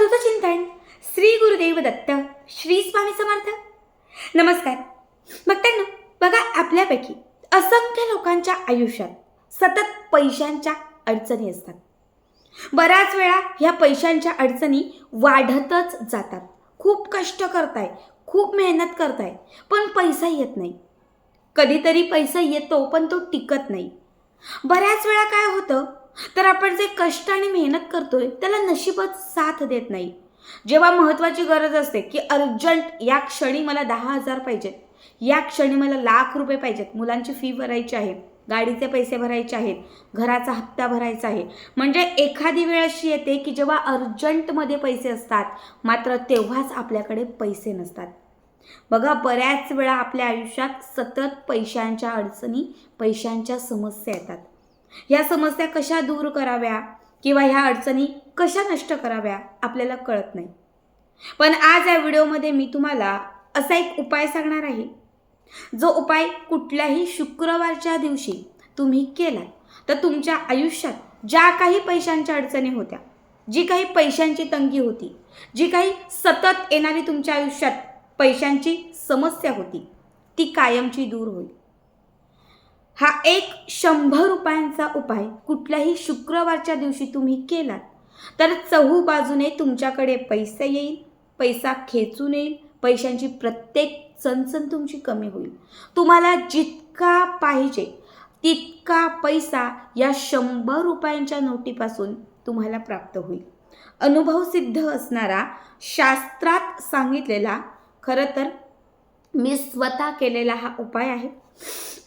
अवधूत चिंतन. श्री गुरुदेव दत्त श्री स्वामी समर्थ. नमस्कार. बघताना बघा आपल्यापैकी असंख्य लोकांच्या आयुष्यात सतत पैशांच्या अडचणी असतात. बऱ्याच वेळा ह्या पैशांच्या अडचणी वाढतच जातात. खूप कष्ट करताय खूप मेहनत करताय पण पैसा येत नाही. कधीतरी पैसा येतो पण तो टिकत नाही. बऱ्याच वेळा काय होतं तर आपण जे कष्ट आणि मेहनत करतोय त्याला नशीबच साथ देत नाही. जेव्हा महत्त्वाची गरज असते की अर्जंट या क्षणी मला दहा हजार पाहिजेत या क्षणी मला लाख रुपये पाहिजेत मुलांची फी भरायची आहे गाडीचे पैसे भरायचे आहेत घराचा हप्ता भरायचा आहे. म्हणजे एखादी वेळ अशी येते की जेव्हा अर्जंटमध्ये पैसे असतात मात्र तेव्हाच आपल्याकडे पैसे नसतात. बघा बऱ्याच वेळा आपल्या आयुष्यात सतत पैशांच्या अडचणी पैशांच्या समस्या येतात. ह्या समस्या कशा दूर कराव्या किंवा ह्या अडचणी कशा नष्ट कराव्या आपल्याला कळत नाही. पण आज या व्हिडिओमध्ये मी तुम्हाला असा एक उपाय सांगणार आहे. जो उपाय कुठल्याही शुक्रवारच्या दिवशी तुम्ही केला तर तुमच्या आयुष्यात ज्या काही पैशांच्या अडचणी होत्या जी काही पैशांची तंगी होती जी काही सतत येणारी तुमच्या आयुष्यात पैशांची समस्या होती ती कायमची दूर होईल. हा एक शंभर रुपयांचा उपाय कुठल्याही शुक्रवारच्या दिवशी तुम्ही केलात तर चहू बाजूने तुमच्याकडे पैसे येईल पैसा खेचून येईल पैशांची प्रत्येक चणचण तुमची कमी होईल. तुम्हाला जितका पाहिजे तितका पैसा या शंभर रुपयांच्या नोटीपासून तुम्हाला प्राप्त होईल. अनुभव सिद्ध असणारा शास्त्रात सांगितलेला खरं तर मी स्वतः केलेला हा उपाय आहे.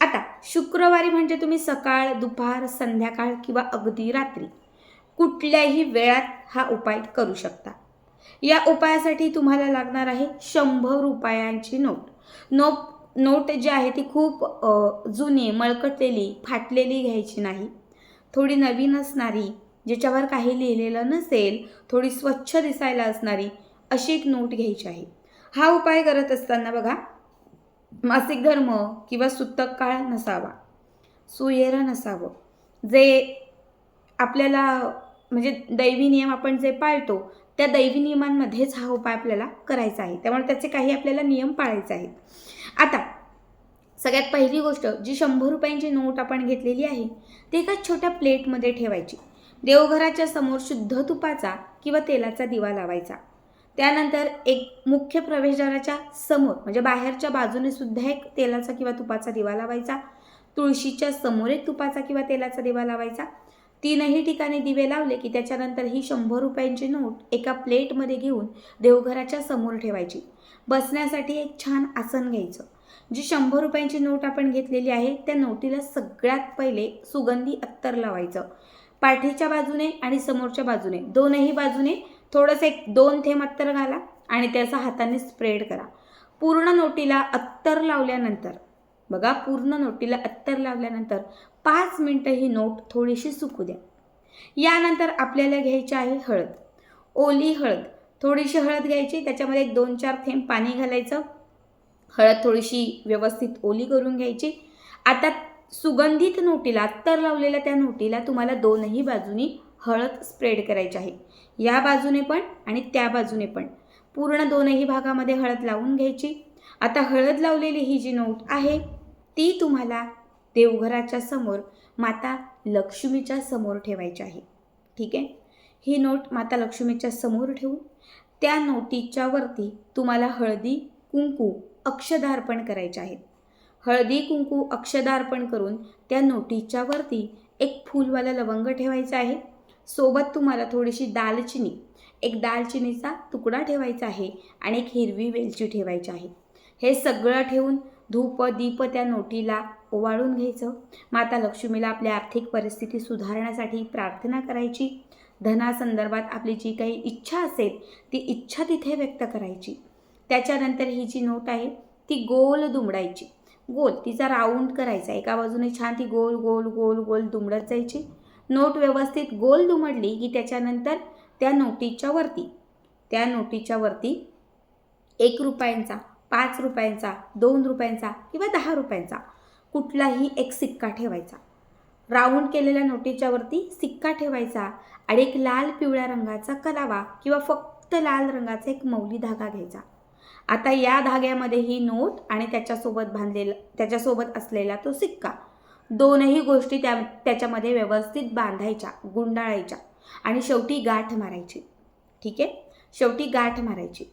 आता शुक्रवारी म्हणजे तुम्ही सकाळ दुपार संध्याकाळ किंवा अगदी रात्री कुठल्याही वेळात हा उपाय करू शकता. या उपायासाठी तुम्हाला लागणार आहे शंभर रुपयांची नोट. नोट नोट जी आहे ती खूप जुनी मळकटलेली फाटलेली घ्यायची नाही. थोडी नवीन असणारी ज्याच्यावर काही लिहिलेलं नसेल थोडी स्वच्छ दिसायला असणारी अशी एक नोट घ्यायची आहे. हा उपाय करत असताना बघा मासिक धर्म किंवा सुतक काळ नसावा. सुयेर नसावं. जे आपल्याला म्हणजे दैवी नियम आपण जे पाळतो त्या दैवी नियमांमध्येच हा उपाय आपल्याला करायचा आहे. त्यामुळे त्याचे काही आपल्याला नियम पाळायचे आहेत. आता सगळ्यात पहिली गोष्ट जी शंभर रुपयांची नोट आपण घेतलेली आहे ती एका छोट्या प्लेटमध्ये ठेवायची. देवघराच्या समोर शुद्ध तुपाचा किंवा तेलाचा दिवा लावायचा. त्यानंतर एक मुख्य प्रवेशद्वाराच्या समोर म्हणजे बाहेरच्या बाजूने सुद्धा एक तेलाचा किंवा तुपाचा दिवा लावायचा तुळशीच्या समोर एक तुपाचा किंवा तेलाचा दिवा लावायचा. तीनही ठिकाणी दिवे लावले की त्याच्यानंतर ही शंभर रुपयांची नोट एका प्लेटमध्ये घेऊन देवघराच्या समोर ठेवायची. बसण्यासाठी एक छान आसन घ्यायचं. जी शंभर रुपयांची नोट आपण घेतलेली आहे त्या नोटीला सगळ्यात पहिले सुगंधी अत्तर लावायचं. पाठीच्या बाजूने आणि समोरच्या बाजूने दोनही बाजूने थोडंसं एक दोन थेंब अत्तर घाला आणि त्याचा हाताने स्प्रेड करा. पूर्ण नोटीला अत्तर लावल्यानंतर बघा पूर्ण नोटीला अत्तर लावल्यानंतर पाच मिनटं ही नोट थोडीशी सुकू द्या. यानंतर आपल्याला घ्यायची आहे हळद. ओली हळद. थोडीशी हळद घ्यायची त्याच्यामध्ये एक दोन चार थेंब पाणी घालायचं. हळद थोडीशी व्यवस्थित ओली करून घ्यायची. आता सुगंधित नोटीला अत्तर लावलेल्या त्या नोटीला तुम्हाला दोनही बाजूनी हळद स्प्रेड करायची आहे. या बाजूने पण आणि त्या बाजूने पण. पूर्ण दोनही भागामध्ये हळद लावून घ्यायची. आता हळद लावलेली ही जी नोट आहे ती तुम्हाला देवघराच्या समोर माता लक्ष्मीच्या समोर ठेवायची आहे. ठीक आहे? ही नोट माता लक्ष्मीच्या समोर ठेवून त्या नोटीच्या वरती तुम्हाला हळदी कुंकू अक्षदार्पण करायचे आहेत हळदी कुंकू अक्षदार्पण करून त्या नोटीच्या वरती एक फूलवाला लवंग ठेवायचा आहे. सोबत तुम्हाला थोडीशी दालचिनी एक दालचिनीचा तुकडा ठेवायचा आहे आणि एक हिरवी वेलची ठेवायची आहे. हे सगळं ठेवून धूप दीप त्या नोटीला ओवाळून घ्यायचं. माता लक्ष्मीला आपली आर्थिक परिस्थिती सुधारण्यासाठी प्रार्थना करायची. धनासंदर्भात आपली जी काही इच्छा असेल ती इच्छा तिथे व्यक्त करायची. त्याच्यानंतर ही जी नोट आहे ती गोल दुमडायची. गोल तिचा राऊंड करायचा. एका बाजूने छान ती गोल गोल गोल गोल दुमडत जायची. नोट व्यवस्थित गोल दुमडली की त्याच्यानंतर त्या नोटीच्या वरती. त्या नोटीच्या वरती एक रुपयांचा पाच रुपयांचा दोन रुपयांचा किंवा दहा रुपयांचा कुठलाही एक सिक्का ठेवायचा. राऊंड केलेल्या नोटीच्या वरती सिक्का ठेवायचा आणि एक लाल पिवळ्या रंगाचा कलावा किंवा फक्त लाल रंगाचा एक मौली धागा घ्यायचा. आता या धाग्यामध्ये ही नोट आणि त्याच्यासोबत बांधलेला त्याच्यासोबत असलेला तो सिक्का दोनही गोष्टी त्या त्याच्यामध्ये व्यवस्थित बांधायच्या गुंडाळायच्या आणि शेवटी गाठ मारायची. ठीक आहे? शेवटी गाठ मारायची.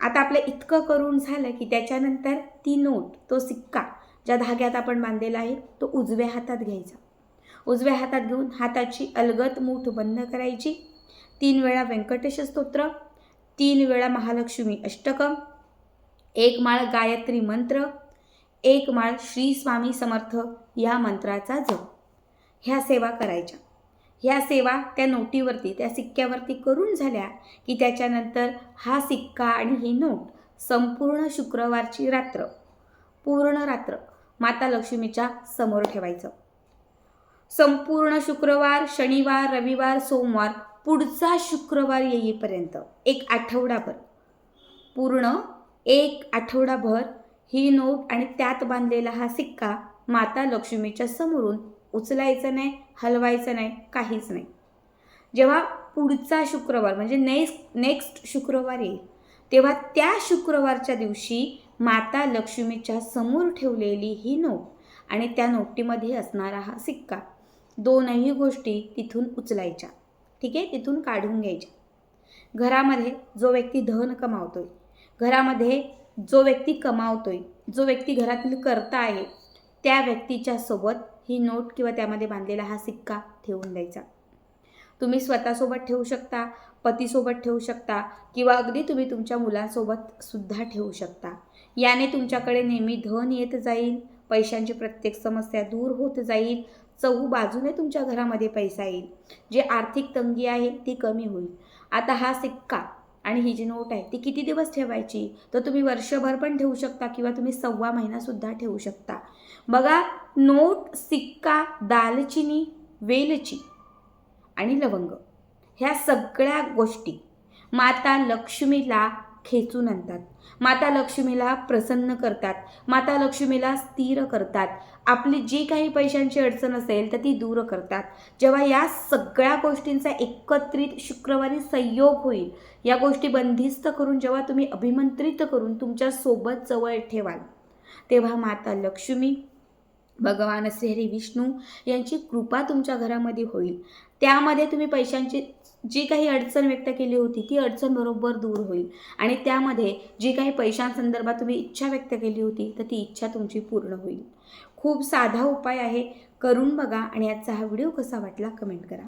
आता आपलं इतकं करून झालं की त्याच्यानंतर ती नोट तो सिक्का ज्या धाग्यात आपण बांधलेला आहे तो उजव्या हातात घ्यायचा. उजव्या हातात घेऊन हाताची अलगत मूठ बंद करायची. तीन वेळा व्यंकटेश स्तोत्र तीन वेळा महालक्ष्मी अष्टकम एक माळ गायत्री मंत्र एक माळ श्री स्वामी समर्थ या मंत्राचा जप. ह्या सेवा करायच्या. ह्या सेवा त्या नोटीवरती त्या सिक्क्यावरती करून झाल्या की त्याच्यानंतर हा सिक्का आणि ही नोट संपूर्ण शुक्रवारची रात्र पूर्ण रात्र माता लक्ष्मीच्या समोर ठेवायचं. संपूर्ण शुक्रवार शनिवार रविवार सोमवार पुढचा शुक्रवार येईपर्यंत एक आठवडाभर पूर्ण एक आठवडाभर ही नोट आणि त्यात बांधलेला हा सिक्का माता लक्ष्मीच्या समोरून उचलायचं नाही हलवायचं नाही काहीच नाही. जेव्हा पुढचा शुक्रवार म्हणजे नेक्स्ट नेक्स्ट शुक्रवार येईल तेव्हा त्या शुक्रवारच्या दिवशी माता लक्ष्मीच्या समोर ठेवलेली ही नोट आणि त्या नोटीमध्ये असणारा हा सिक्का दोनही गोष्टी तिथून उचलायच्या. ठीक आहे? तिथून काढून घ्यायच्या. घरामध्ये जो व्यक्ती धन कमावतोय घरामध्ये जो व्यक्ती कमावतोय जो व्यक्ती घरातील करता आहे त्या व्यक्तीच्या सोबत ही नोट किंवा त्यामध्ये बांधलेला हा सिक्का ठेवून द्यायचा. तुम्ही स्वतःसोबत ठेवू शकता पतीसोबत ठेवू शकता किंवा अगदी तुम्ही तुमच्या मुलांसोबत सुद्धा ठेवू शकता. याने तुमच्याकडे नेहमी धन येत जाईल पैशांची प्रत्येक समस्या दूर होत जाईल चहू बाजूने तुमच्या घरामध्ये पैसा येईल. जे आर्थिक तंगी आहे ती कमी होईल. आता हा सिक्का आणि ही जी नोट आहे ती किती दिवस ठेवायची? तर तुम्ही वर्षभर पण ठेवू शकता किंवा तुम्ही सव्वा महिनासुद्धा ठेवू शकता. बघा नोट सिक्का दालचिनी वेलची आणि लवंग. ह्या सगळ्या गोष्टी माता लक्ष्मीला खेचून आणतात. माता लक्ष्मीला प्रसन्न करतात. माता लक्ष्मीला स्थिर करतात. आपली जी काही पैशांची अडचण असेल तर ती दूर करतात. जेव्हा या सगळ्या गोष्टींचा एकत्रित शुक्रवारी संयोग होईल या गोष्टी बंदिस्त करून जेव्हा तुम्ही अभिमंत्रित करून तुमच्यासोबत जवळ ठेवाल तेव्हा माता लक्ष्मी भगवान श्रीहरी विष्णू यांची कृपा तुमच्या घरामध्ये होईल. त्यामध्ये तुम्ही पैशांची जी काही अडचण व्यक्त केली होती ती अडचण बरोबर दूर होईल. आणि त्यामध्ये जी काही पैशांसंदर्भात तुम्ही इच्छा व्यक्त केली होती तर ती इच्छा तुमची पूर्ण होईल. खूप साधा उपाय आहे. करून बघा आणि आजचा हा व्हिडिओ कसा वाटला कमेंट करा.